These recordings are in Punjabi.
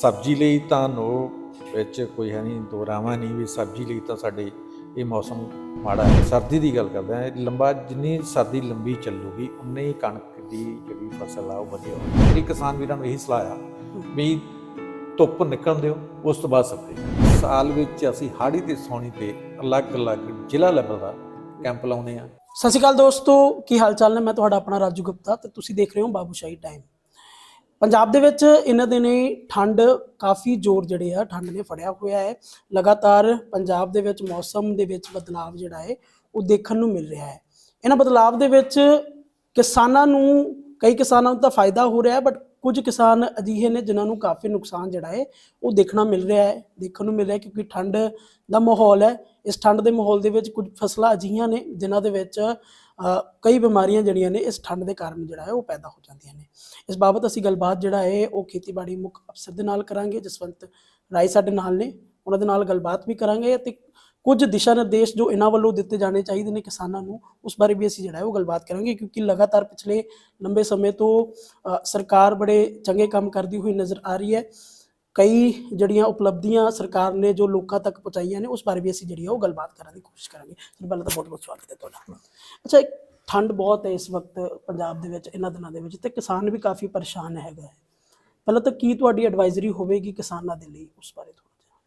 ਸਬਜ਼ੀ ਲਈ ਤਾਂ ਨੋ, ਵਿੱਚ ਕੋਈ ਹੈ ਨਹੀਂ, ਦੋ ਰਾਵਾਂ ਨਹੀਂ, ਵੀ ਸਬਜ਼ੀ ਲਈ ਤਾਂ ਸਾਡੇ ਇਹ ਮੌਸਮ ਮਾੜਾ ਹੈ। ਸਰਦੀ ਦੀ ਗੱਲ ਕਰਦੇ ਹਾਂ, ਲੰਬਾ ਜਿੰਨੀ ਸਰਦੀ ਲੰਬੀ ਚੱਲੂਗੀ, ਉਨੇ ਹੀ ਕਣਕ ਦੀ ਜਿਹੜੀ ਫਸਲ ਆ ਉਹ ਵਧੀਆ ਹੋਊਗੀ ਮੇਰੀ ਕਿਸਾਨ ਵੀਰਾਂ ਨੂੰ ਇਹੀ ਸਲਾਹ ਆ, ਵੀ ਧੁੱਪ ਨਿਕਲਣ ਦਿਓ, ਉਸ ਤੋਂ ਬਾਅਦ ਸਪਰੇ ਸਾਲ ਵਿੱਚ ਅਸੀਂ ਹਾੜੀ ਤੇ ਸੌਣੀ ਤੇ ਅਲੱਗ-ਅਲੱਗ ਜ਼ਿਲ੍ਹਾ ਲੈਵਲ ਦਾ ਕੈਂਪ ਲਾਉਂਦੇ ਆ ਸਤਿ ਸ਼੍ਰੀ ਅਕਾਲ ਦੋਸਤੋ, ਕੀ ਹਾਲ ਚਾਲ ਨੇ? ਮੈਂ ਤੁਹਾਡਾ ਆਪਣਾ ਰਾਜੂ ਗੁਪਤਾ ਤੇ ਤੁਸੀਂ ਦੇਖ ਰਹੇ ਹੋ ਬਾਬੂਸ਼ਾਹੀ ਟਾਈਮ ਪੰਜਾਬ ਦੇ ਵਿੱਚ ਇਹਨਾਂ ਦਿਨੀ ਠੰਡ ਕਾਫੀ ਜ਼ੋਰ ਜਿਹੜੇ ਆ, ਠੰਡ ਨੇ ਫੜਿਆ ਹੋਇਆ ਹੈ। ਲਗਾਤਾਰ ਪੰਜਾਬ ਦੇ ਵਿੱਚ ਮੌਸਮ ਦੇ ਵਿੱਚ ਬਦਲਾਵ ਜਿਹੜਾ ਹੈ, ਉਹ ਦੇਖਣ ਨੂੰ ਮਿਲ ਰਿਹਾ ਹੈ। ਇਹਨਾਂ ਬਦਲਾਵ ਦੇ ਵਿੱਚ ਕਿਸਾਨਾਂ ਨੂੰ, ਕਈ ਕਿਸਾਨਾਂ ਨੂੰ ਤਾਂ ਫਾਇਦਾ ਹੋ ਰਿਹਾ ਹੈ ਬਟ ਕੁਝ ਕਿਸਾਨ ਅਜਿਹੇ ਨੇ ਜਿਨ੍ਹਾਂ ਨੂੰ ਕਾਫੀ ਨੁਕਸਾਨ ਜਿਹੜਾ ਹੈ, ਉਹ ਦੇਖਣਾ ਮਿਲ ਰਿਹਾ ਹੈ, ਦੇਖਣ ਨੂੰ ਮਿਲ ਰਿਹਾ ਕਿਉਂਕਿ ਠੰਡ ਦਾ ਮਾਹੌਲ ਹੈ। ਇਸ ਠੰਡ ਦੇ ਮਾਹੌਲ ਦੇ ਵਿੱਚ ਕੁਝ ਫਸਲਾਂ ਅਜਿਹੀਆਂ ਨੇ, ਜਿਨ੍ਹਾਂ ਦੇ ਵਿੱਚ ਕਈ ਬਿਮਾਰੀਆਂ ਜਿਹੜੀਆਂ ਨੇ ਇਸ ਠੰਡ ਦੇ ਕਾਰਨ ਜਿਹੜਾ ਹੈ ਉਹ ਪੈਦਾ ਹੋ ਜਾਂਦੀਆਂ ਨੇ। ਇਸ ਬਾਬਤ ਅਸੀਂ ਗੱਲਬਾਤ ਜਿਹੜਾ ਹੈ ਉਹ ਖੇਤੀਬਾੜੀ ਮੁੱਖ ਅਫਸਰ ਦੇ ਨਾਲ ਕਰਾਂਗੇ, ਜਸਵੰਤ ਰਾਏ ਸਾਡੇ ਨਾਲ ਨੇ। ਉਹਨਾਂ ਦੇ ਨਾਲ ਗੱਲਬਾਤ ਵੀ ਕਰਾਂਗੇ ਅਤੇ ਕੁਝ ਦਿਸ਼ਾ ਨਿਰਦੇਸ਼ ਜੋ ਇਹਨਾਂ ਵੱਲੋਂ ਦਿੱਤੇ ਜਾਣੇ ਚਾਹੀਦੇ ਨੇ ਕਿਸਾਨਾਂ ਨੂੰ, ਉਸ ਬਾਰੇ ਵੀ ਅਸੀਂ ਜਿਹੜਾ ਹੈ ਉਹ ਗੱਲਬਾਤ ਕਰਾਂਗੇ ਕਿਉਂਕਿ ਲਗਾਤਾਰ ਪਿਛਲੇ ਲੰਬੇ ਸਮੇਂ ਤੋਂ ਸਰਕਾਰ ਬੜੇ ਚੰਗੇ ਕੰਮ ਕਰਦੀ ਹੋਈ ਨਜ਼ਰ ਆ ਰਹੀ ਹੈ। ਕਈ ਜਿਹੜੀਆਂ ਉਪਲਬਧੀਆਂ ਸਰਕਾਰ ਨੇ ਜੋ ਲੋਕਾਂ ਤੱਕ ਪਹੁੰਚਾਈਆਂ ਨੇ ਉਸ ਬਾਰੇ ਵੀ ਅਸੀਂ ਜਿਹੜੀ ਉਹ ਗੱਲਬਾਤ ਕਰਨ ਦੀ ਕੋਸ਼ਿਸ਼ ਕਰਾਂਗੇ। ਸਰ ਪਹਿਲਾਂ ਤਾਂ ਬਹੁਤ ਬਹੁਤ ਸਵਾਗਤ ਹੈ ਤੁਹਾਡਾ। ਅੱਛਾ ਇੱਕ ਠੰਡ ਬਹੁਤ ਹੈ ਇਸ ਵਕਤ ਪੰਜਾਬ ਦੇ ਵਿੱਚ ਇਹਨਾਂ ਦਿਨਾਂ ਦੇ ਵਿੱਚ ਤੇ ਕਿਸਾਨ ਵੀ ਕਾਫੀ ਪਰੇਸ਼ਾਨ ਹੈਗਾ ਹੈ। ਪਹਿਲਾਂ ਤਾਂ ਕੀ ਤੁਹਾਡੀ ਐਡਵਾਈਜ਼ਰੀ ਹੋਵੇਗੀ ਕਿਸਾਨਾਂ ਦੇ ਲਈ ਉਸ ਬਾਰੇ ਥੋੜਾ ਜਿਹਾ?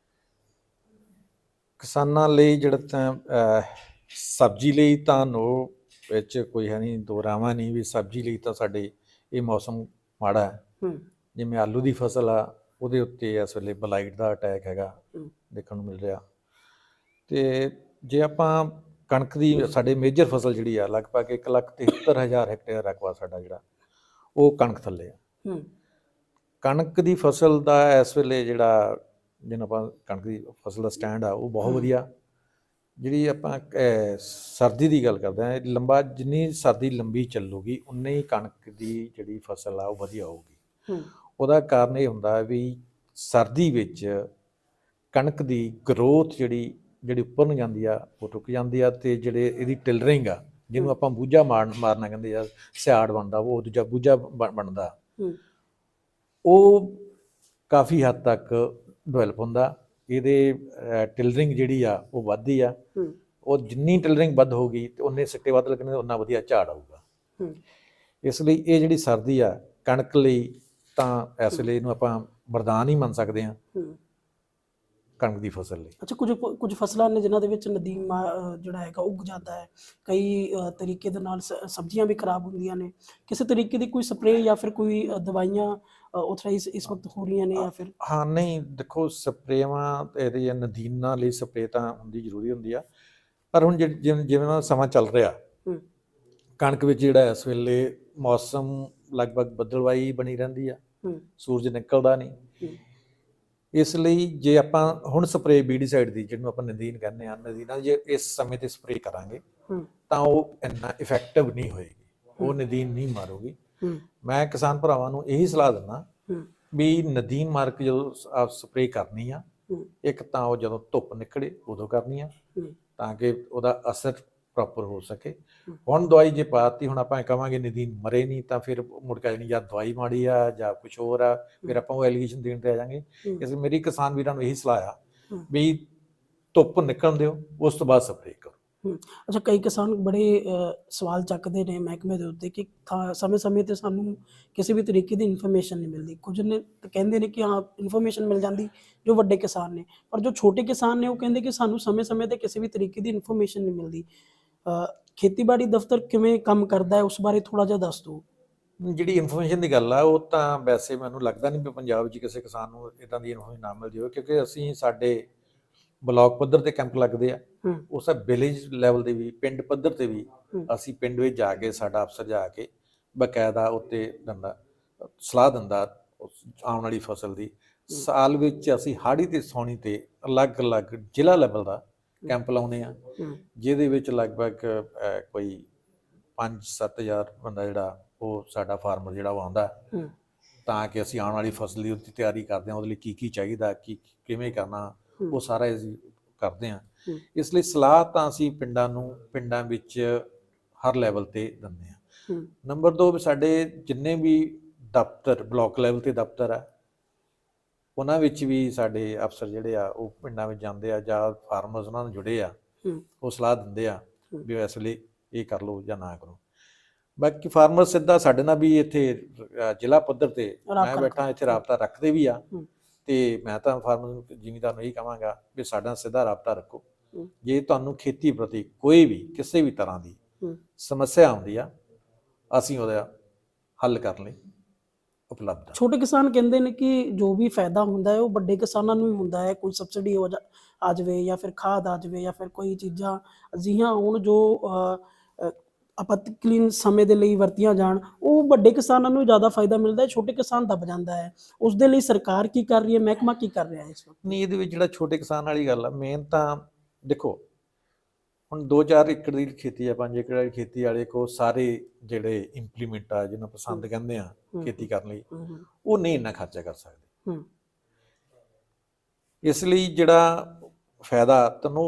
ਕਿਸਾਨਾਂ ਲਈ ਜਿਹੜਾ ਤਾਂ ਸਬਜ਼ੀ ਲਈ ਤਾਂ ਨੋ ਵਿੱਚ ਕੋਈ ਹੈ ਨਹੀਂ ਦੋਰਾਵਾ ਨਹੀਂ ਵੀ ਸਬਜ਼ੀ ਲਈ ਤਾਂ ਸਾਡੇ ਇਹ ਮੌਸਮ ਮਾੜਾ ਹੂੰ। ਜਿਵੇਂ ਆਲੂ ਦੀ ਫਸਲ ਆ ਉਹਦੇ ਉੱਤੇ ਇਸ ਵੇਲੇ ਬਲਾਈਟ ਦਾ ਅਟੈਕ ਹੈਗਾ। ਦੇਖਣ ਨੂੰ ਮਿਲ ਰਿਹਾ। ਤੇ ਜੇ ਆਪਾਂ ਕਣਕ ਦੀ ਸਾਡੇ ਮੇਜਰ ਫਸਲ ਜਿਹੜੀ ਆ ਲਗਭਗ 173000 ਹੈਕਟੇਅਰ ਰਕਬਾ ਸਾਡਾ ਜਿਹੜਾ ਉਹ ਕਣਕ ਥੱਲੇ ਆ। ਕਣਕ ਦੀ ਫਸਲ ਦਾ ਇਸ ਵੇਲੇ ਜਿਹੜਾ ਜਿਹਨੂੰ ਆਪਾਂ ਕਣਕ ਦੀ ਫਸਲ ਦਾ ਸਟੈਂਡ ਆ ਉਹ ਬਹੁਤ ਵਧੀਆ। ਜਿਹੜੀ ਆਪਾਂ ਸਰਦੀ ਦੀ ਗੱਲ ਕਰਦੇ ਆ ਲੰਬਾ ਜਿੰਨੀ ਸਰਦੀ ਲੰਬੀ ਚੱਲੂਗੀ ਉਨੇ ਹੀ ਕਣਕ ਦੀ ਜਿਹੜੀ ਫਸਲ ਆ ਉਹ ਵਧੀਆ ਹੋਊਗੀ। ਉਹਦਾ ਕਾਰਨ ਇਹ ਹੁੰਦਾ ਵੀ ਸਰਦੀ ਵਿੱਚ ਕਣਕ ਦੀ ਗਰੋਥ ਜਿਹੜੀ ਜਿਹੜੀ ਉੱਪਰ ਨੂੰ ਜਾਂਦੀ ਆ ਉਹ ਰੁਕ ਜਾਂਦੀ ਆ ਤੇ ਜਿਹੜੇ ਇਹਦੀ ਟਿਲਰਿੰਗ ਆ ਜਿਹਨੂੰ ਆਪਾਂ ਬੂਝਾ ਮਾਰ ਮਾਰਨਾ ਕਹਿੰਦੇ ਆ ਸਿਆੜ ਬਣਦਾ ਉਹ ਦੂਜਾ ਬੂਝਾ ਬਣ- ਬਣਦਾ। ਹੂੰ। ਉਹ ਕਾਫੀ ਹੱਦ ਤੱਕ ਡਿਵੈਲਪ ਹੁੰਦਾ ਇਹਦੇ ਟਿਲਰਿੰਗ ਜਿਹੜੀ ਆ ਉਹ ਵੱਧਦੀ ਆ। ਹੂੰ। ਉਹ ਜਿੰਨੀ ਟਿਲਰਿੰਗ ਵੱਧ ਹੋਗੀ ਤੇ ਉਹਨੇ ਸਿੱਟੇ ਵੱਧ ਲੱਗਣੇ ਉਨਾ ਵਧੀਆ ਝਾੜ ਆਊਗਾ। ਹੂੰ। ਇਸ ਲਈ ਇਹ ਜਿਹੜੀ ਸਰਦੀ ਆ ਕਣਕ ਲਈ ਤਾਂ ਇਸ ਲਈ ਇਹਨੂੰ ਆਪਾਂ ਵਰਦਾਨ ਹੀ ਮੰਨ ਸਕਦੇ ਹਾਂ ਕਣਕ ਦੀ ਫਸਲ ਲਈ। ਅੱਛਾ ਕੁਝ ਕੁਝ ਫਸਲਾਂ ਨੇ ਜਿਨ੍ਹਾਂ ਦੇ ਵਿੱਚ ਨਦੀਮ ਅ, ਜਿਹੜਾ ਹੈਗਾ ਉੱਗ ਜਾਂਦਾ ਹੈ। ਕਈ ਤਰੀਕੇ ਦੇ ਨਾਲ ਸਬਜ਼ੀਆਂ ਵੀ ਖਰਾਬ ਹੁੰਦੀਆਂ ਨੇ। ਕਿਸੇ ਤਰੀਕੇ ਦੀ ਕੋਈ ਸਪਰੇਅ ਜਾਂ ਫਿਰ ਕੋਈ ਦਵਾਈਆਂ ਉਥਰਾਈਜ਼ ਇਸ ਵਕਤ ਹੋ ਰਹੀਆਂ ਨੇ ਜਾਂ ਫਿਰ? ਹਾਂ ਨਹੀਂ ਦੇਖੋ ਸਪਰੇਵਾਂ ਇਹਦੇ ਜਾਂ ਨਦੀਨਾਂ ਲਈ ਸਪਰੇ ਤਾਂ ਹੁੰਦੀ ਜ਼ਰੂਰੀ ਹੁੰਦੀ ਆ। ਪਰ ਹੁਣ ਜਿਵੇਂ ਜਿਵੇਂ ਸਮਾਂ ਚੱਲ ਰਿਹਾ ਕਣਕ ਵਿੱਚ ਜਿਹੜਾ ਇਸ ਵੇਲੇ ਮੌਸਮ ਲਗਭਗ ਬੱਦਲਵਾਈ ਬਣੀ ਰਹਿੰਦੀ ਆ। ਸੂਰਜ ਨਿਕਲਦਾ ਨਹੀਂ। ਇਸ ਲਈ ਜੇ ਆਪਾਂ ਹੁਣ ਸਪਰੇ ਬੀਡੀਸਾਈਡ ਦੀ ਜਿਹਨੂੰ ਆਪਾਂ ਨਦੀਨ ਕਹਿੰਦੇ ਆ ਨਦੀਨਾਂ ਜੇ ਇਸ ਸਮੇਂ ਤੇ ਸਪਰੇ ਕਰਾਂਗੇ ਤਾਂ ਉਹ ਇੰਨਾ ਇਫੈਕਟਿਵ ਨਹੀਂ ਹੋਏਗੀ। ਉਹ ਨਦੀਨ ਨਹੀਂ ਮਾਰੂਗੀ। ਮੈਂ ਕਿਸਾਨ ਭਰਾਵਾਂ ਨੂੰ ਇਹੀ ਸਲਾਹ ਦਿੰਦਾ ਵੀ ਨਦੀਨ ਮਾਰ ਕੇ ਜਦੋਂ ਆਪ ਸਪਰੇ ਕਰਨੀ ਆ ਇੱਕ ਤਾਂ ਉਹ ਜਦੋਂ ਧੁੱਪ ਨਿਕਲੇ ਉਦੋਂ ਕਰਨੀ ਆ। ਤਾਂ ਕਿ ਉਹਦਾ ਅਸਰ ਪ੍ਰੋਪਰ ਹੋ ਸਕੇ। ਹੁਣ ਦਵਾਈ ਜੇ ਪਾਤੀ ਹੁਣ ਆਪਾਂ ਕਵਾਂਗੇ ਨਦੀਨ ਮਰੇ ਨਹੀਂ ਤਾਂ ਫਿਰ ਮੁੜ ਕੇ ਨਹੀਂ ਜਾਂ ਦਵਾਈ ਮਾੜੀ ਆ ਜਾਂ ਕੁਝ ਹੋਰ ਆ ਫਿਰ ਆਪਾਂ ਉਹ ਐਲੀਗੇਸ਼ਨ ਦੇਣ ਤੇ ਆ ਜਾਾਂਗੇ। ਇਸ ਮੇਰੀ ਕਿਸਾਨ ਵੀਰਾਂ ਨੂੰ ਇਹੀ ਸਲਾਹ ਆ। ਵੀ ਧੁੱਪ ਨਿਕਲਣ ਦਿਓ ਉਸ ਤੋਂ ਬਾਅਦ ਸਪਰੇ ਕਰੋ। ਅੱਛਾ ਕਈ ਕਿਸਾਨ ਬੜੇ ਸਵਾਲ ਚੱਕਦੇ ਨੇ ਮਹਿਕਮੇ ਦੇ ਉੱਤੇ ਕਿ ਸਮੇਂ-ਸਮੇਂ ਤੇ ਸਾਨੂੰ ਕਿਸੇ ਵੀ ਤਰੀਕੇ ਦੀ ਇਨਫੋਰਮੇਸ਼ਨ ਨਹੀਂ ਮਿਲਦੀ। ਕੁਝ ਨੇ ਕਹਿੰਦੇ ਨੇ ਕਿ ਹਾਂ ਇਨਫੋਰਮੇਸ਼ਨ ਮਿਲ ਜਾਂਦੀ ਜੋ ਵੱਡੇ ਕਿਸਾਨ ਨੇ ਪਰ ਜੋ ਛੋਟੇ ਕਿਸਾਨ ਨੇ ਉਹ ਕਹਿੰਦੇ ਕਿ ਸਾਨੂੰ ਸਮੇਂ-ਸਮੇਂ ਤੇ ਕਿਸੇ ਵੀ ਤਰੀਕੇ ਦੀ ਇਨਫੋਰਮੇਸ਼ਨ ਨਹੀਂ ਮਿਲਦੀ। ਖੇਤੀਬਾੜੀ ਦਫ਼ਤਰ ਕਿਵੇਂ ਕੰਮ ਕਰਦਾ ਹੈ ਉਸ ਬਾਰੇ ਥੋੜਾ ਜਿਹਾ ਦੱਸ ਦਿਓ। ਜਿਹੜੀ ਇਨਫੋਰਮੇਸ਼ਨ ਦੀ ਗੱਲ ਆ ਉਹ ਤਾਂ ਵੈਸੇ ਮੈਨੂੰ ਲੱਗਦਾ ਨਹੀਂ ਵੀ ਪੰਜਾਬ 'ਚ ਕਿਸੇ ਕਿਸਾਨ ਨੂੰ ਇਦਾਂ ਦੀ ਇਨਫੋਰਮੇਸ਼ਨ ਨਾ ਮਿਲਦੀ ਹੋਵੇ ਕਿਉਂਕਿ ਅਸੀਂ ਸਾਡੇ ਬਲਾਕ ਪੱਧਰ ਤੇ ਕੈਂਪ ਲੱਗਦੇ ਆ। ਉਸ ਵਿਲੇਜ ਲੈਵਲ ਦੇ ਵੀ ਪਿੰਡ ਪੱਧਰ ਤੇ ਵੀ। ਅਸੀਂ ਪਿੰਡ ਵਿੱਚ ਜਾ ਕੇ ਸਾਡਾ ਅਫਸਰ ਜਾ ਕੇ ਬਕਾਇਦਾ ਉੱਤੇ ਦਿੰਦਾ ਸਲਾਹ ਦਿੰਦਾ ਉਸ ਆਉਣ ਵਾਲੀ ਫਸਲ ਦੀ। ਸਾਲ ਵਿੱਚ ਅਸੀਂ ਹਾੜੀ ਤੇ ਸੌਣੀ ਤੇ ਅਲੱਗ-ਅਲੱਗ ਜ਼ਿਲ੍ਹਾ ਲੈਵਲ ਦਾ ਕੈਂਪ ਲਾਉਂਦੇ ਆ। ਜਿਹਦੇ ਵਿੱਚ ਲਗਭਗ ਕੋਈ 5-7000 ਬੰਦਾ ਜਿਹੜਾ ਉਹ ਸਾਡਾ ਫਾਰਮਰ ਜਿਹੜਾ ਉਹ ਆਉਂਦਾ। ਤਾਂ ਕਿ ਅਸੀਂ ਆਉਣ ਵਾਲੀ ਫਸਲ ਦੀ ਉਹਦੀ ਤਿਆਰੀ ਕਰਦੇ ਹਾਂ ਉਹਦੇ ਲਈ ਕੀ ਕੀ ਚਾਹੀਦਾ ਕੀ ਕਿਵੇਂ ਕਰਨਾ। ਉਹ ਸਾਰਾ ਅਸੀਂ ਕਰਦੇ ਹਾਂ। ਇਸ ਲਈ ਸਲਾਹ ਤਾਂ ਅਸੀਂ ਪਿੰਡਾਂ ਨੂੰ ਪਿੰਡਾਂ ਵਿੱਚ ਹਰ ਲੈਵਲ ਤੇ ਦਿੰਦੇ ਹੂੰ। ਨੰਬਰ 2 ਸਾਡੇ ਜਿੰਨੇ ਵੀ ਦਫ਼ਤਰ ਬਲਾਕ ਲੈਵਲ ਤੇ ਦਫ਼ਤਰ ਆ ਉਹਨਾਂ ਵਿੱਚ ਵੀ ਸਾਡੇ ਅਫਸਰ ਜਿਹੜੇ ਆ ਉਹ ਪਿੰਡਾਂ ਵਿੱਚ ਜਾਂਦੇ ਆ ਜਾਂ ਫਾਰਮਰਸ ਨਾਲ ਜੁੜੇ ਆ ਉਹ ਸਲਾਹ ਦਿੰਦੇ ਆ। ਵੀ ਇਸ ਵੇਲੇ ਇਹ ਕਰ ਲਓ ਜਾਂ ਨਾ ਕਰੋ ਬਾਕੀ ਫਾਰਮਰ ਸਿੱਧਾ ਸਾਡੇ ਨਾਲ ਵੀ ਇੱਥੇ ਜ਼ਿਲ੍ਹਾ ਪੱਧਰ ਤੇ ਮੈਂ ਬੈਠਾ ਇੱਥੇ ਰਾਬਤਾ ਰੱਖਦੇ ਵੀ ਆ। ਤੇ ਮੈਂ ਤਾਂ ਫਾਰਮਰ ਨੂੰ ਜ਼ਿਮੀਦਾਰ ਨੂੰ ਇਹ ਕਹਾਂਗਾ ਵੀ ਸਾਡਾ ਸਿੱਧਾ ਰਾਬਤਾ ਰੱਖੋ। ਜੇ ਤੁਹਾਨੂੰ ਖੇਤੀ ਪ੍ਰਤੀ ਕੋਈ ਵੀ ਕਿਸੇ ਵੀ ਤਰ੍ਹਾਂ ਦੀ। ਸਮੱਸਿਆ ਆਉਂਦੀ ਆ ਅਸੀਂ ਉਹਦਾ ਹੱਲ ਕਰਨ ਲਈ ਉਪਲਬਧ ਆ। ਛੋਟੇ ਕਿਸਾਨ ਕਹਿੰਦੇ ਨੇ ਕਿ ਜੋ ਵੀ ਫਾਇਦਾ ਹੁੰਦਾ ਹੈ ਉਹ ਵੱਡੇ ਕਿਸਾਨਾਂ ਨੂੰ ਹੀ ਹੁੰਦਾ ਹੈ। ਕੋਈ ਸਬਸਿਡੀ ਹੋ ਜਾ ਆ ਜਾਵੇ ਜਾਂ ਫਿਰ ਖਾਦ ਆ ਜਾਵੇ ਜਾਂ ਫਿਰ ਕੋਈ ਚੀਜ਼ਾਂ ਅਜਿਹੀਆਂ ਹੋਣ ਜੋ ਆਪਤਕਾਲੀਨ ਸਮੇਂ ਦੇ ਲਈ ਵਰਤੀਆਂ ਜਾਣ ਉਹ ਵੱਡੇ ਕਿਸਾਨਾਂ ਨੂੰ ਜ਼ਿਆਦਾ ਫਾਇਦਾ ਮਿਲਦਾ ਹੈ ਛੋਟੇ ਕਿਸਾਨ ਦਬ ਜਾਂਦਾ ਹੈ। ਉਸ ਦੇ ਲਈ ਸਰਕਾਰ ਕੀ ਕਰ ਰਹੀ ਹੈ ਮਹਿਕਮਾ ਕੀ ਕਰ ਰਿਹਾ ਹੈ ਇਸ ਵਕਤ? ਨਹੀਂ ਇਹਦੇ ਵਿੱਚ ਜਿਹੜਾ ਛੋਟੇ ਕਿਸਾਨ ਵਾਲੀ ਗੱਲ ਆ ਮੇਨ ਤਾਂ ਦੇਖੋ ਹੁਣ 2-4 ਏਕੜ ਦੀ ਖੇਤੀ ਆ 5 ਏਕੜ ਦੀ ਖੇਤੀ ਵਾਲੇ ਕੋ ਸਾਰੇ ਜਿਹੜੇ ਇੰਪਲੀਮੈਂਟ ਆ ਜਿਹਨੂੰ ਪਸੰਦ ਕਹਿੰਦੇ ਆ ਖੇਤੀ ਕਰਨ ਲਈ ਉਹ ਨਹੀਂ ਇੰਨਾ ਖਰਚਾ ਕਰ ਸਕਦੇ। ਇਸ ਲਈ ਜਿਹੜਾ ਫਾਇਦਾ ਤੁਹਾਨੂੰ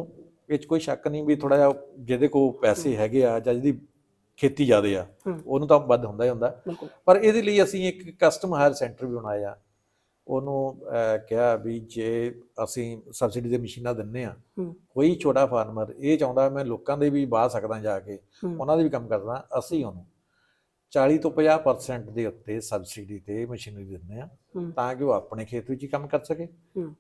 ਵਿੱਚ ਕੋਈ ਸ਼ੱਕ ਨਹੀਂ ਵੀ ਥੋੜਾ ਜਿਹਾ ਜਿਹਦੇ ਕੋ ਪੈਸੇ ਹੈਗੇ ਆ ਜਾਂ ਜਿਹਦੀ ਖੇਤੀ ਜ਼ਿਆਦੇ ਆ। ਉਹਨੂੰ ਤਾਂ ਵੱਧ ਹੁੰਦਾ ਹੀ ਹੁੰਦਾ। ਪਰ ਇਹਦੇ ਲਈ ਅਸੀਂ ਇੱਕ ਕਸਟਮ ਹਾਇਰ ਸੈਂਟਰ ਵੀ ਬਣਾਇਆ ਉਹਨੂੰ ਕਿਹਾ ਵੀ ਜੇ ਅਸੀਂ ਸਬਸਿਡੀ ਦੇ ਮਸ਼ੀਨਾਂ ਦਿੰਨੇ ਆ ਕੋਈ ਛੋਟਾ ਫਾਰਮਰ ਇਹ ਚਾਹੁੰਦਾ ਮੈਂ ਲੋਕਾਂ ਦੇ ਵੀ ਬਾਹ ਸਕਦਾ ਜਾ ਕੇ ਉਹਨਾਂ ਦੇ ਵੀ ਕੰਮ ਕਰਦਾ ਅਸੀਂ ਉਹਨੂੰ 40 ਤੋਂ 50% ਦੇ ਉੱਤੇ ਸਬਸਿਡੀ ਤੇ ਮਸ਼ੀਨਰੀ ਦਿੰਦੇ ਆ ਤਾਂ ਕਿ ਉਹ ਆਪਣੇ ਖੇਤ ਵਿੱਚ ਹੀ ਕੰਮ ਕਰ ਸਕੇ।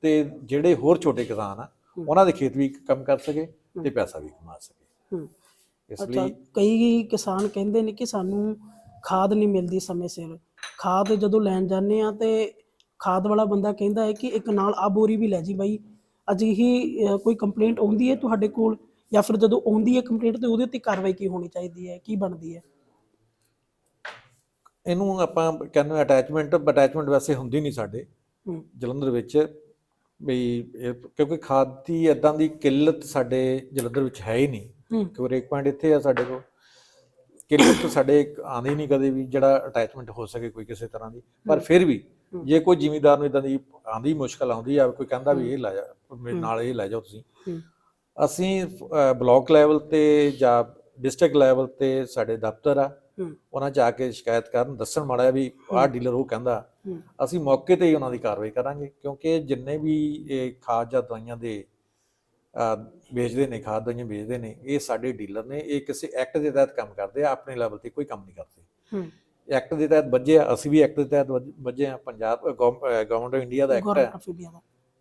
ਤੇ ਜਿਹੜੇ ਹੋਰ ਛੋਟੇ ਕਿਸਾਨ ਆ। ਉਹਨਾਂ ਦੇ ਖੇਤ ਵੀ ਕੰਮ ਕਰ ਸਕੇ ਤੇ। ਪੈਸਾ ਵੀ ਕਮਾ ਸਕੇ। ਇਸ ਲਈ ਕਈ ਕਿਸਾਨ ਕਹਿੰਦੇ ਨੇ ਕਿ ਸਾਨੂੰ ਖਾਦ ਨਹੀਂ ਮਿਲਦੀ ਸਮੇਂ ਸਿਰ ਖਾਦ ਜਦੋਂ ਲੈਣ ਜਾਂਦੇ ਆ ਤੇ ਖਾਦ ਵਾਲਾ ਬੰਦਾ ਕਹਿੰਦਾ ਹੈ ਕਿ ਇੱਕ ਨਾਲ ਆ ਬੋਰੀ ਵੀ ਲੈ ਜੀ ਬਾਈ। ਅਜਿਹੀ ਕੋਈ ਕੰਪਲੇਂਟ ਆਉਂਦੀ ਹੈ ਤੁਹਾਡੇ ਕੋਲ ਜਾਂ ਫਿਰ ਜਦੋਂ ਆਉਂਦੀ ਹੈ ਕੰਪਲੇਂਟ ਤੇ ਉਹਦੇ ਉੱਤੇ ਕਾਰਵਾਈ ਕੀ ਹੋਣੀ ਚਾਹੀਦੀ ਹੈ ਕੀ ਬਣਦੀ ਹੈ? ਇਹਨੂੰ ਆਪਾਂ ਕਹਿੰਦੇ ਅਟੈਚਮੈਂਟ ਅਟੈਚਮੈਂਟ ਵੈਸੇ ਹੁੰਦੀ ਨਹੀਂ ਸਾਡੇ ਜਲੰਧਰ ਵਿੱਚ ਵੀ ਕਿਉਂਕਿ ਖਾਦ ਦੀ ਇਦਾਂ ਦੀ ਕਿੱਲਤ ਸਾਡੇ ਜਲੰਧਰ ਵਿੱਚ ਹੈ ਹੀ ਨਹੀਂ। ਕਿਉਂਕਿ ਇੱਕ ਪੁਆਇੰਟ ਇੱਥੇ ਆ ਸਾਡੇ ਕੋਲ। ਕਿੱਲਤ ਸਾਡੇ ਆਂਦੀ ਨਹੀਂ ਕਦੇ ਵੀ ਜਿਹੜਾ ਅਟੈਚਮੈਂਟ ਹੋ ਸਕੇ ਕੋਈ ਕਿਸੇ ਤਰ੍ਹਾਂ ਦੀ ਪਰ ਫਿਰ ਵੀ। ਜੇ ਕੋਈ ਜ਼ਿਮੀਦਾਰ ਨੂੰ ਇਦਾਂ ਦੀ ਆਂਦੀ ਮੁਸ਼ਕਲ ਆਉਂਦੀ ਆ ਕੋਈ ਕਹਿੰਦਾ ਵੀ ਇਹ ਲੈ ਜਾ ਮੇਰੇ। ਨਾਲ ਇਹ ਲੈ ਜਾਓ ਤੁਸੀਂ ਅਸੀਂ ਬਲਾਕ ਲੈਵਲ ਤੇ ਜਾਂ ਡਿਸਟ੍ਰਿਕਟ ਲੈਵਲ ਤੇ ਸਾਡੇ ਦਫ਼ਤਰ ਆ ਉਹਨਾਂ ਜਾ ਕੇ ਸ਼ਿਕਾਇਤ ਕਰਨ ਦੱਸਣ ਮਾੜਾ ਵੀ ਆਹ। ਡੀਲਰ ਉਹ ਕਹਿੰਦਾ ਅਸੀਂ ਮੌਕੇ ਤੇ ਹੀ ਉਹਨਾਂ ਦੀ ਕਾਰਵਾਈ ਕਰਾਂਗੇ ਕਿਉਂਕਿ ਜਿੰਨੇ ਵੀ ਇਹ ਖਾਦ ਜਾਂ ਦਵਾਈਆਂ ਦੇ ਵੇਚਦੇ ਨੇ ਖਾਦ ਦਵਾਈਆਂ ਵੇਚਦੇ ਨੇ ਇਹ ਸਾਡੇ ਡੀਲਰ ਨੇ ਇਹ ਕਿਸੇ ਐਕਟ ਦੇ ਤਹਿਤ ਕੰਮ ਕਰਦੇ ਆ ਆਪਣੇ ਲੈਵਲ ਤੇ ਕੋਈ ਕੰਮ ਨਹੀਂ ਕਰਦੇ। ਹੂੰ। ਐਕਟ ਦੇ ਤਹਿਤ ਵੱਜੇ ਆ ਅਸੀਂ ਵੀ ਐਕਟ ਦੇ ਤਹਿਤ ਵੱਜ- ਆ ਪੰਜਾਬ ਗਵਰਨਮੈਂਟ ਆਫ ਇੰਡੀਆ ਦਾ ਐਕਟ ਹੈ।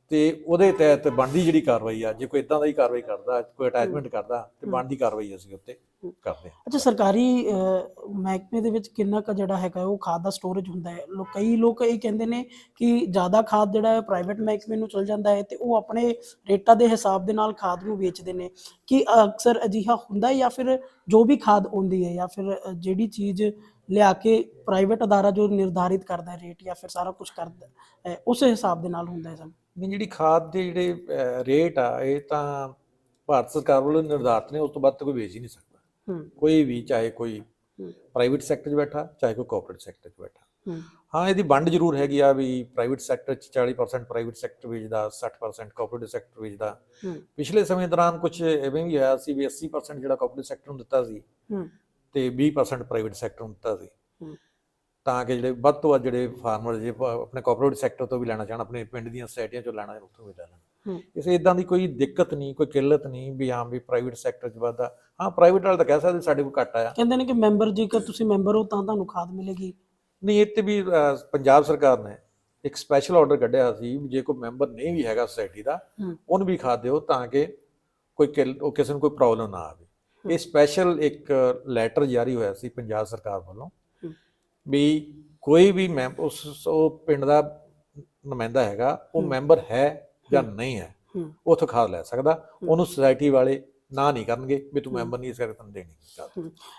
ਤੇ ਉਹਦੇ ਤਹਿਤ ਬਣਦੀ ਜਿਹੜੀ ਕਾਰਵਾਈ ਆ ਜੇ ਕੋਈ ਇਦਾਂ ਦਾ ਹੀ ਕਾਰਵਾਈ ਕਰਦਾ ਕੋਈ ਅਟੈਚਮੈਂਟ ਕਰਦਾ ਤੇ। ਬਣਦੀ ਕਾਰਵਾਈ ਅਸੀਂ ਉੱਤੇ। ਕਰਦੇ ਅੱਛਾ, ਸਰਕਾਰੀ ਮਹਿਕਮੇ ਦੇ ਵਿੱਚ ਕਿੰਨਾ ਕੁ ਜਿਹੜਾ ਹੈਗਾ ਉਹ ਖਾਦ ਦਾ ਸਟੋਰੇਜ ਹੁੰਦਾ ਹੈ? ਲੋਕ ਕਈ ਲੋਕ ਇਹ ਕਹਿੰਦੇ ਨੇ ਕਿ ਜ਼ਿਆਦਾ ਖਾਦ ਜਿਹੜਾ ਹੈ ਪ੍ਰਾਈਵੇਟ ਮਹਿਕਮੇ ਨੂੰ ਚਲ ਜਾਂਦਾ ਹੈ ਤੇ ਉਹ ਆਪਣੇ ਰੇਟਾਂ ਦੇ ਹਿਸਾਬ ਦੇ ਨਾਲ ਖਾਦ ਨੂੰ ਵੇਚਦੇ ਨੇ। ਕਿ ਅਕਸਰ ਅਜਿਹਾ ਹੁੰਦਾ ਹੈ ਜਾਂ ਫਿਰ ਜੋ ਵੀ ਖਾਦ ਆਉਂਦੀ ਹੈ ਜਾਂ ਫਿਰ ਜਿਹੜੀ ਚੀਜ਼ ਲਿਆ ਕੇ ਪ੍ਰਾਈਵੇਟ ਅਦਾਰਾ ਜੋ ਨਿਰਧਾਰਿਤ ਕਰਦਾ ਹੈ ਰੇਟ ਜਾਂ ਫਿਰ ਸਾਰਾ ਕੁਝ ਕਰਦਾ ਉਸ ਹਿਸਾਬ ਦੇ ਨਾਲ ਹੁੰਦਾ ਹੈ ਸਭ ਨਹੀਂ, ਜਿਹੜੀ ਖਾਦ ਦੇ ਜਿਹੜੇ ਰੇਟ ਆ, ਇਹ ਤਾਂ ਭਾਰਤ ਸਰਕਾਰ ਵੱਲੋਂ ਨਿਰਧਾਰਿਤ ਨੇ, ਉਸ ਤੋਂ ਬਾਅਦ ਕੋਈ ਵੇਚ ਹੀ ਨਹੀਂ ਸਕਦਾ। ਕੋਈ ਵੀ ਚਾਹੇ ਕੋਈ। ਪ੍ਰਾਈਵੇਟ ਸੈਕਟਰ 'ਚ ਬੈਠਾ ਚਾਹੇ ਕੋਈ ਕਾਰਪੋਰੇਟ ਸੈਕਟਰ 'ਚ ਬੈਠਾ। ਹੂੰ। ਇਹਦੀ ਵੰਡ ਜ਼ਰੂਰ ਹੈਗੀ ਆ ਵੀ ਪ੍ਰਾਈਵੇਟ ਸੈਕਟਰ 'ਚ 40% ਪ੍ਰਾਈਵੇਟ ਸੈਕਟਰ ਵੇਚਦਾ 60% ਕਾਰਪੋਰੇਟ ਸੈਕਟਰ ਵੇਚਦਾ। ਪਿਛਲੇ ਸਮੇਂ ਦੌਰਾਨ ਕੁਝ ਐਵੇਂ ਵੀ ਹੋਇਆ ਸੀ ਵੀ 80% ਜਿਹੜਾ ਕਾਰਪੋਰੇਟ ਸੈਕਟਰ ਨੂੰ ਦਿੱਤਾ ਸੀ ਤੇ 20% ਪ੍ਰਾਈਵੇਟ ਸੈਕਟਰ ਨੂੰ ਦਿੱਤਾ ਸੀ। ਤਾਂ ਕਿ ਜਿਹੜੇ ਵੱਧ ਤੋਂ ਵੱਧ ਜਿਹੜੇ ਫਾਰਮਰ ਜੇ ਆਪਣੇ ਕਾਰਪੋਰੇਟ ਸੈਕਟਰ ਤੋਂ ਵੀ ਲੈਣਾ ਚਾਹਣ ਆਪਣੇ ਪਿੰਡ ਦੀਆਂ ਸੁਸਾਇਟੀਆਂ ਚੋਂ ਲੈਣਾ ਉੱਥੋਂ ਵੀ ਲੈ ਲੈਣ। ਕਿਸੇ ਇਦਾਂ ਦੀ ਕੋਈ ਦਿੱਕਤ ਨਹੀਂ ਕੋਈ ਕਿੱਲਤ ਨਹੀਂ ਵੀ ਹਾਂ ਵੀ ਪ੍ਰਾਈਵੇਟ ਸੈਕਟਰ 'ਚ ਵੱਧਦਾ ਹਾਂ ਪ੍ਰਾਈਵੇਟ ਵਾਲਾ ਤਾਂ ਕਹਿ ਸਕਦੇ ਸਾਡੇ ਕੋਲ ਘੱਟ ਆਇਆ ਕਹਿੰਦੇ ਨੇ ਕਿ ਮੈਂਬਰ ਜੇਕਰ ਤੁਸੀਂ ਮੈਂਬਰ ਹੋ ਤਾਂ ਤੁਹਾਨੂੰ ਖਾਦ ਮਿਲੇਗੀ ਨਹੀਂ ਇਹ ਤੇ ਵੀ ਪੰਜਾਬ ਸਰਕਾਰ ਨੇ ਇੱਕ ਸਪੈਸ਼ਲ ਆਰਡਰ ਕੱਢਿਆ ਸੀ ਜੇ ਕੋਈ ਮੈਂਬਰ ਨਹੀਂ ਵੀ ਹੈਗਾ ਸੁਸਾਇਟੀ ਦਾ। ਉਹਨੂੰ ਵੀ ਖਾਦ ਦਿਓ ਤਾਂ ਕਿ ਕੋਈ ਕਿਸੇ ਨੂੰ ਕੋਈ ਪ੍ਰੋਬਲਮ ਨਾ ਆਵੇ। ਇਹ ਸਪੈਸ਼ਲ ਇੱਕ ਲੈਟਰ ਜਾਰੀ ਹੋਇਆ ਸੀ ਪੰਜਾਬ ਸਰਕਾਰ ਵੱਲੋਂ। ਵੀ ਕੋਈ ਵੀ ਮੈਂ ਉਸ ਉਹ ਪਿੰਡ ਦਾ ਨੁਮਾਇੰਦਾ ਹੈਗਾ ਉਹ। ਮੈਂਬਰ ਹੈ ਜਾਂ। ਨਹੀਂ ਹੈ ਉੱਥੋਂ ਖਾਦ ਲੈ ਸਕਦਾ। ਉਹਨੂੰ ਸੁਸਾਇਟੀ ਵਾਲੇ ਨਾ ਨਹੀਂ ਕਰਨਗੇ ਵੀ ਤੂੰ। ਮੈਂਬਰ ਨਹੀਂ ਇਸ ਕਰਕੇ ਤੈਨੂੰ ਦੇਣੀ।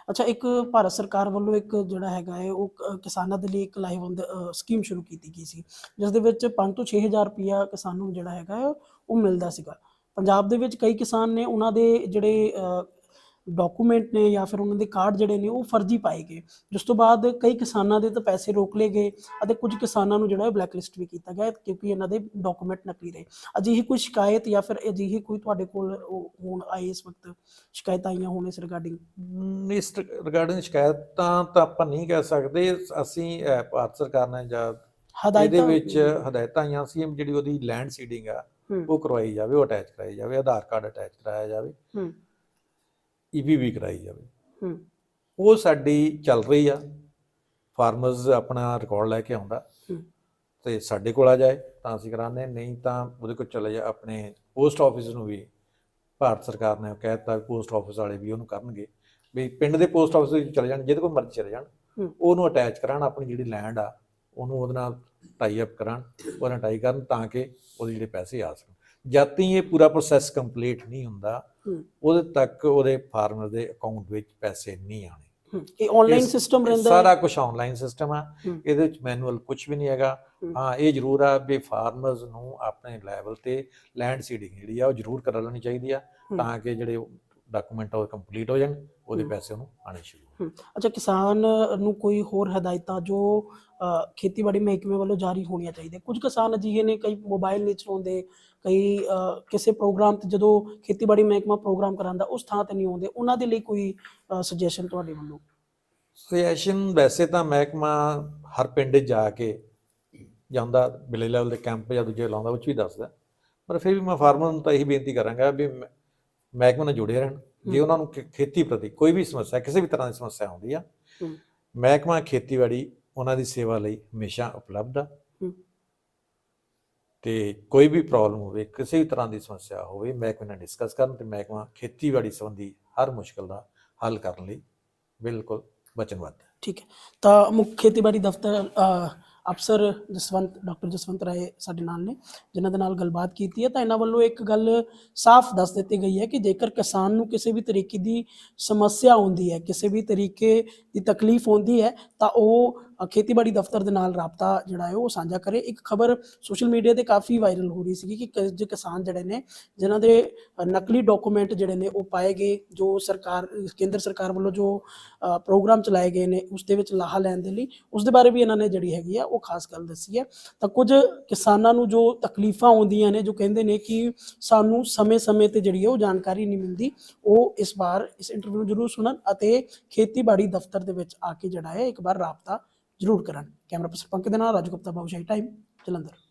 ਅੱਛਾ ਇੱਕ ਭਾਰਤ ਸਰਕਾਰ ਵੱਲੋਂ ਇੱਕ ਜਿਹੜਾ ਹੈਗਾ ਹੈ ਉਹ ਕਿਸਾਨਾਂ ਦੇ ਲਈ ਇੱਕ ਅ, ਸਕੀਮ ਸ਼ੁਰੂ ਕੀਤੀ ਗਈ ਸੀ ਜਿਸ ਦੇ ਵਿੱਚ 5 ਤੋਂ 6000 ਰੁਪਇਆ ਕਿਸਾਨ ਨੂੰ ਜਿਹੜਾ ਹੈਗਾ ਉਹ ਮਿਲਦਾ ਸੀਗਾ ਪੰਜਾਬ ਦੇ ਵਿੱਚ ਕਈ ਕਿਸਾਨ ਨੇ ਉਹਨਾਂ ਦੇ ਜਿਹੜੇ ਡਾਕੂਮੈਂਟ ਨੇ ਜਾਂ ਫਿਰ ਉਹਨਾਂ ਦੇ ਕਾਰਡ ਜਿਹੜੇ ਨੇ ਉਹ ਫਰਜ਼ੀ ਪਾਏ ਗਏ। ਜਿਸ ਤੋਂ ਬਾਅਦ ਕਈ ਕਿਸਾਨਾਂ ਦੇ ਤਾਂ ਪੈਸੇ ਰੋਕ ਲਏ ਗਏ ਅਤੇ ਕੁਝ ਕਿਸਾਨਾਂ ਨੂੰ ਜਿਹੜਾ ਬਲੈਕ ਲਿਸਟ ਵੀ ਕੀਤਾ ਗਿਆ ਕਿਉਂਕਿ ਇਹਨਾਂ ਦੇ ਡਾਕੂਮੈਂਟ ਨਕਲੀ ਰਹੇ। ਅਜਿਹੀ ਕੋਈ ਸ਼ਿਕਾਇਤ ਜਾਂ ਫਿਰ ਅਜਿਹੀ ਕੋਈ ਤੁਹਾਡੇ ਕੋਲ ਹੁਣ ਆਈ ਇਸ ਵਕਤ ਸ਼ਿਕਾਇਤਾਂ ਆਈਆਂ ਹੋਣ ਇਸ ਰਿਗਾਰਡਿੰਗ ਇਸ ਰਿਗਾਰਡਿੰਗ ਸ਼ਿਕਾਇਤਾਂ ਤਾਂ ਆਪਾਂ ਨਹੀਂ ਕਹਿ ਸਕਦੇ। ਅਸੀਂ ਭਾਰਤ ਸਰਕਾਰ ਨੇ ਜਾਂ ਇਹਦੇ ਵਿੱਚ ਹਦਾਇਤਾਂ ਆਈਆਂ ਸੀ ਜਿਹੜੀ ਉਹਦੀ ਲੈਂਡ ਸੀਡਿੰਗ ਆ ਉਹ ਕਰਵਾਈ ਜਾਵੇ ਉਹ ਅਟੈਚ ਕਰਾਈ ਜਾਵੇ ਆਧਾਰ ਕਾਰਡ ਅਟੈਚ ਕਰਾਇਆ ਜਾਵੇ। ਹੂੰ ਈਪੀਵੀ ਕਰਾਈ ਜਾਵੇ। ਹੂੰ। ਉਹ ਸਾਡੀ ਚੱਲ ਰਹੀ ਆ। ਫਾਰਮਰਸ ਆਪਣਾ ਰਿਕਾਰਡ ਲੈ ਕੇ ਆਉਂਦਾ। ਤੇ ਸਾਡੇ ਕੋਲ ਆ ਜਾਏ ਤਾਂ ਅਸੀਂ ਕਰਾਉਂਦੇ ਨਹੀਂ ਤਾਂ ਉਹਦੇ ਕੋਲ ਚਲੇ ਜਾ ਆਪਣੇ ਪੋਸਟ ਆਫਿਸ ਨੂੰ ਵੀ ਭਾਰਤ ਸਰਕਾਰ ਨੇ ਕਹਿ ਦਿੱਤਾ ਪੋਸਟ ਆਫਿਸ ਵਾਲੇ ਵੀ ਉਹਨੂੰ ਕਰਨਗੇ। ਵੀ ਪਿੰਡ ਦੇ ਪੋਸਟ ਆਫਿਸ ਵਿੱਚ ਚਲੇ ਜਾਣ ਜਿਹਦੇ ਕੋਲ ਮਰਜ਼ੀ ਚਲੇ ਜਾਣ। ਉਹਨੂੰ ਅਟੈਚ ਕਰਾਉਣ ਆਪਣੀ ਜਿਹੜੀ ਲੈਂਡ ਆ ਉਹਨੂੰ ਉਹਦੇ ਨਾਲ ਟਾਈ ਅਪ ਕਰਾਉਣ ਉਹਨੂੰ ਟਾਈ ਕਰਨ ਤਾਂ ਕਿ ਉਹਦੇ ਜਿਹੜੇ ਪੈਸੇ ਆ ਸਕਣ। ਜਦ ਤੱਕ ਇਹ ਪੂਰਾ ਪ੍ਰੋਸੈਸ ਕੰਪਲੀਟ ਨਹੀਂ ਹੁੰਦਾ। ਉਹਦੇ ਤੱਕ ਉਹਦੇ ਫਾਰਮਰ ਦੇ ਅਕਾਊਂਟ ਵਿੱਚ ਪੈਸੇ ਨਹੀਂ ਆਣੇ। ਇਹ ਆਨਲਾਈਨ ਸਿਸਟਮ ਰਹਿੰਦਾ ਸਾਰਾ ਕੁਝ ਆਨਲਾਈਨ ਸਿਸਟਮ ਆ। ਇਹਦੇ ਵਿੱਚ ਮੈਨੂਅਲ ਕੁਝ ਵੀ ਨਹੀਂ ਹੈਗਾ ਹੂੰ। ਇਹ ਜ਼ਰੂਰ ਆ ਵੀ ਫਾਰਮਰਸ ਨੂੰ ਆਪਣੇ ਲੈਵਲ ਤੇ ਲੈਂਡ ਸੀਡਿੰਗ ਜਿਹੜੀ ਆ ਉਹ ਜ਼ਰੂਰ ਕਰ ਲੈਣੀ ਚਾਹੀਦੀ ਆ। ਤਾਂ ਕਿ ਜਿਹੜੇ ਡਾਕੂਮੈਂਟ ਉਹ ਕੰਪਲੀਟ ਹੋ ਜਾਣ ਉਹਦੇ। ਪੈਸੇ ਉਹਨੂੰ ਆਣੇ ਸ਼ੁਰੂ। ਅੱਛਾ ਕਿਸਾਨ ਨੂੰ ਕੋਈ ਹੋਰ ਹਦਾਇਤਾਂ ਜੋ ਖੇਤੀਬਾੜੀ ਮਹਿਕਮੇ ਵੱਲੋਂ ਜਾਰੀ ਹੋਣੀਆਂ ਚਾਹੀਦੀਆਂ। ਕੁਝ ਕਿਸਾਨ ਅਜਿਹੇ ਨੇ ਕਈ ਮੋਬਾਈਲ ਨਹੀਂ ਚਲਾਉਂਦੇ ਕਈ ਕਿਸੇ ਪ੍ਰੋਗਰਾਮ ਤੇ ਜਦੋਂ ਖੇਤੀਬਾੜੀ ਮਹਿਕਮਾ ਪ੍ਰੋਗਰਾਮ ਕਰਾਂਦਾ ਉਸ ਥਾਂ ਤੇ ਨਹੀਂ ਆਉਂਦੇ। ਉਹਨਾਂ ਦੇ ਲਈ ਕੋਈ ਸੁਜੈਸ਼ਨ ਤੁਹਾਡੇ ਵੱਲੋਂ? ਸੁਜੈਸ਼ਨ ਵੈਸੇ ਤਾਂ ਮਹਿਕਮਾ ਹਰ ਪਿੰਡ ਜਾ ਕੇ ਜਾਂਦਾ ਵਿਲੇ ਲੈਵਲ ਦੇ ਕੈਂਪ ਜਾਂ ਦੂਜੇ ਲਾਉਂਦਾ ਉਹ 'ਚ ਵੀ ਦੱਸਦਾ। ਪਰ ਫਿਰ ਵੀ ਮੈਂ ਫਾਰਮਰ ਨੂੰ ਤਾਂ ਇਹੀ ਬੇਨਤੀ ਕਰਾਂਗਾ ਵੀ ਮਹਿਕਮੇ ਨਾਲ ਜੁੜੇ ਰਹਿਣ। ਜੇ। ਉਹਨਾਂ ਨੂੰ ਖੇਤੀ ਪ੍ਰਤੀ ਕੋਈ ਵੀ ਸਮੱਸਿਆ ਕਿਸੇ ਵੀ ਤਰ੍ਹਾਂ ਦੀ ਸਮੱਸਿਆ ਆਉਂਦੀ ਆ। ਮਹਿਕਮਾ ਖੇਤੀਬਾੜੀ ਉਹਨਾਂ ਦੀ ਸੇਵਾ ਲਈ ਹਮੇਸ਼ਾ ਉਪਲਬਧ ਆ। ਤੇ ਕੋਈ ਵੀ ਪ੍ਰੋਬਲਮ ਹੋਵੇ ਕਿਸੇ ਵੀ ਤਰ੍ਹਾਂ ਦੀ ਸਮੱਸਿਆ ਹੋਵੇ ਮਹਿਕਮੇ ਨਾਲ ਡਿਸਕਸ ਕਰਨ ਤੇ ਮਹਿਕਮਾ ਖੇਤੀਬਾੜੀ ਸੰਬੰਧੀ ਹਰ ਮੁਸ਼ਕਲ ਦਾ ਹੱਲ ਕਰਨ ਲਈ ਬਿਲਕੁਲ ਵਚਨਬੱਧ ਹੈ। ਠੀਕ ਹੈ। ਤਾਂ ਮੁੱਖ ਖੇਤੀਬਾੜੀ ਦਫ਼ਤਰ ਅਫਸਰ ਜਸਵੰਤ ਡਾਕਟਰ ਜਸਵੰਤ ਰਾਏ ਸਾਡੇ ਨਾਲ ਨੇ ਜਿਨ੍ਹਾਂ ਦੇ ਨਾਲ ਗੱਲਬਾਤ ਕੀਤੀ ਹੈ। ਤਾਂ ਇਹਨਾਂ ਵੱਲੋਂ ਇੱਕ ਗੱਲ ਸਾਫ਼ ਦੱਸ ਦਿੱਤੀ ਗਈ ਹੈ ਕਿ ਜੇਕਰ ਕਿਸਾਨ ਨੂੰ ਕਿਸੇ ਵੀ ਤਰੀਕੇ ਦੀ ਸਮੱਸਿਆ ਆਉਂਦੀ ਹੈ ਕਿਸੇ ਵੀ ਤਰੀਕੇ ਦੀ ਤਕਲੀਫ ਆਉਂਦੀ ਹੈ ਤਾਂ ਉਹ ਖੇਤੀਬਾੜੀ ਦਫ਼ਤਰ ਦੇ ਨਾਲ ਰਾਬਤਾ ਜਿਹੜਾ ਹੈ ਉਹ ਸਾਂਝਾ ਕਰੇ। ਇੱਕ ਖਬਰ ਸੋਸ਼ਲ ਮੀਡੀਆ ਤੇ ਕਾਫੀ ਵਾਇਰਲ ਹੋ ਰਹੀ ਸੀਗੀ ਕਿ ਕੁਝ ਕਿਸਾਨ ਜਿਹੜੇ ਨੇ, ਜਿਨ੍ਹਾਂ ਦੇ ਨਕਲੀ ਡਾਕੂਮੈਂਟ ਜਿਹੜੇ ਨੇ ਉਹ ਪਾਏ ਗਏ, ਜੋ ਸਰਕਾਰ, ਕੇਂਦਰ ਸਰਕਾਰ ਵੱਲੋਂ ਜੋ ਪ੍ਰੋਗਰਾਮ ਚਲਾਏ ਗਏ ਨੇ, ਉਸ ਦੇ ਵਿੱਚ ਲਾਹਾ ਲੈਣ ਦੇ ਲਈ, ਉਸ ਦੇ ਬਾਰੇ ਵੀ ਇਹਨਾਂ ਨੇ ਜਿਹੜੀ ਹੈਗੀ ਆ ਉਹ ਖਾਸ ਗੱਲ ਦੱਸੀ ਹੈ ਤਾਂ ਕੁਝ ਕਿਸਾਨਾਂ ਨੂੰ ਜੋ ਤਕਲੀਫਾਂ ਆਉਂਦੀਆਂ ਨੇ, ਜੋ ਕਹਿੰਦੇ ਨੇ ਕਿ ਸਾਨੂੰ ਸਮੇਂ-ਸਮੇਂ ਤੇ ਜਿਹੜੀ ਹੈ ਉਹ ਜਾਣਕਾਰੀ ਨਹੀਂ ਮਿਲਦੀ, ਉਹ ਇਸ ਵਾਰ ਇਸ ਇੰਟਰਵਿਊ ਨੂੰ ਜ਼ਰੂਰ ਸੁਣਨ ਅਤੇ ਖੇਤੀਬਾੜੀ ਦਫ਼ਤਰ ਦੇ ਵਿੱਚ ਆ ਕੇ ਜਿਹੜਾ ਹੈ ਇੱਕ ਵਾਰ ਰਾਬਤਾ ਜ਼ਰੂਰ ਕਰਨ ਕੈਮਰਾ ਪਰਸਨ ਪੰਕਜ ਦੇ ਨਾਲ ਰਾਜੂ ਗੁਪਤਾ ਬਾਬੂਸ਼ਾਹੀ ਟਾਈਮ ਜਲੰਧਰ।